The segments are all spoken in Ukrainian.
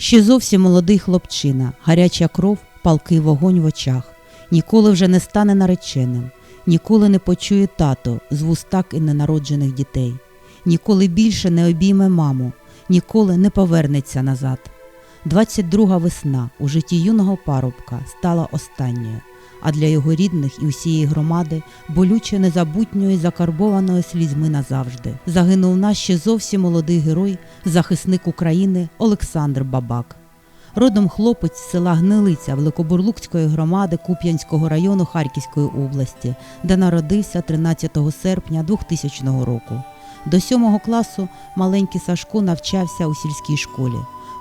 Ще зовсім молодий хлопчина, гаряча кров, палкий вогонь в очах, ніколи вже не стане нареченим, ніколи не почує тато з вустак і ненароджених дітей, ніколи більше не обійме маму, ніколи не повернеться назад. 22 весна. У житті юного парубка стала останньою, а для його рідних і усієї громади болюче незабутньою і закарбованою слізьми назавжди. Загинув наш ще зовсім молодий герой, захисник України Олександр Бабак. Родом хлопець з села Гнилиця Великобурлуцької громади Куп'янського району Харківської області, де народився 13 серпня 2000 року. До сьомого класу маленький Сашко навчався у сільській школі.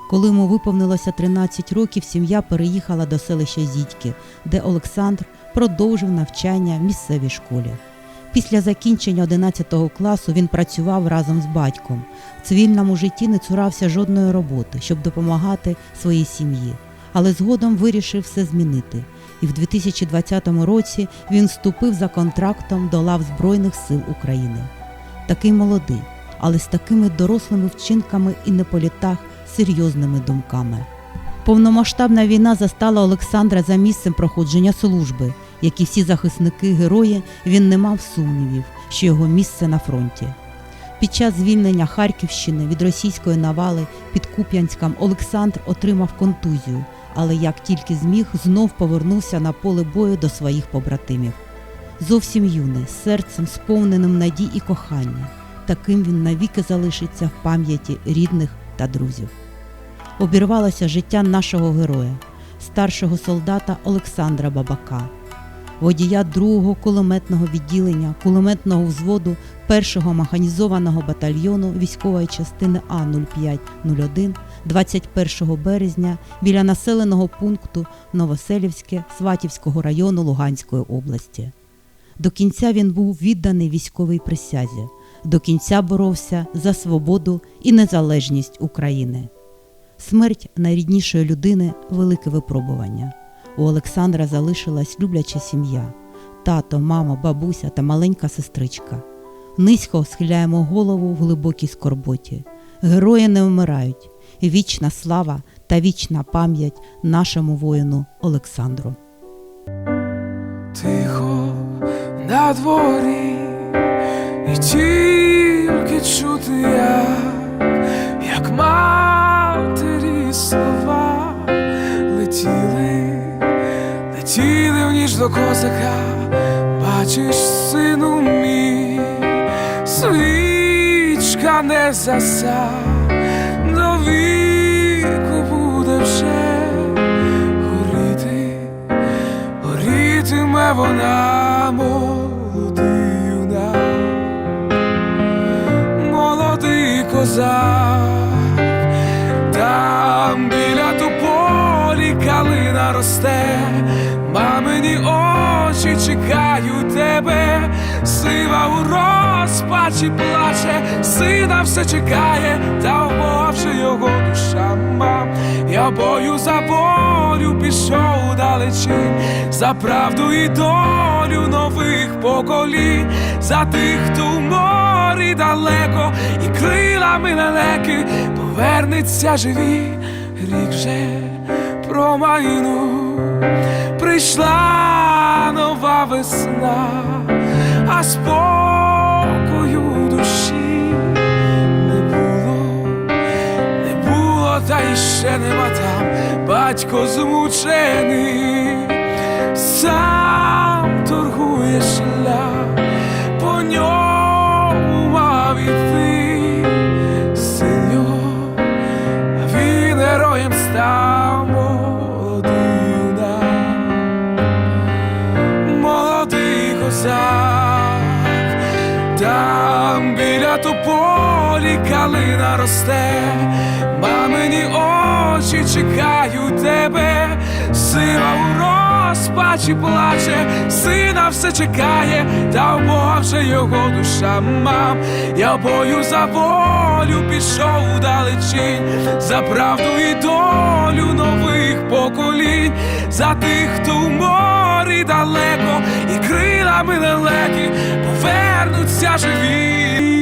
Коли йому виповнилося 13 років, сім'я переїхала до селища Зітьки, де Олександр продовжив навчання в місцевій школі. Після закінчення 11 класу він працював разом з батьком. В цивільному житті не цурався жодної роботи, щоб допомагати своїй сім'ї, але згодом вирішив все змінити. І в 2020 році він вступив за контрактом до лав Збройних сил України. Такий молодий, але з такими дорослими вчинками і не по серйозними думками. Повномасштабна війна застала Олександра за місцем проходження служби. Як і всі захисники герої, він не мав сумнівів, що його місце на фронті. Під час звільнення Харківщини від російської навали під Куп'янськом Олександр отримав контузію, але як тільки зміг, знов повернувся на поле бою до своїх побратимів. Зовсім юний, з серцем сповненим надій і кохання. Таким він навіки залишиться в пам'яті рідних та друзів. Обірвалося життя нашого героя, старшого солдата Олександра Бабака, водія другого кулеметного відділення кулеметного взводу першого механізованого батальйону військової частини А 0501 21 березня біля населеного пункту Новоселівське Сватівського району Луганської області. До кінця він був відданий військовій присязі, до кінця боровся за свободу і незалежність України. Смерть найріднішої людини велике випробування. У Олександра залишилась любляча сім'я, тато, мама, бабуся та маленька сестричка. Низько схиляємо голову в глибокій скорботі. Герої не вмирають. Вічна слава та вічна пам'ять нашому воїну Олександру. Тихо на дворі, летіли в ніч до козака, бачиш, сину мій, свічка не заса, до віку буде вже горіти. Горітиме вона молодий юнак, молодий козак, там біля тополі калина росте, мамині очі чекають тебе, сива у розпачі плаче, сина все чекає, та вмовче його душа. Мам. Я бою за волю пішов далечінь, за правду і долю нових поколінь, за тих, хто в морі далеко, і крилами лелеки. Повернеться живі, рік вже промайнув, прийшла нова весна, а спокою душі не було. Не було, та й ще нема там. Батько змучений, сам торгує шлях, калина росте, мамині очі чекають тебе, сила у розпачі плаче, сина все чекає, та вже його душа мам. Я бою за волю пішов у далечінь, за правду і долю нових поколінь, за тих, хто в морі далеко, і крилами лелеки повернуться живі.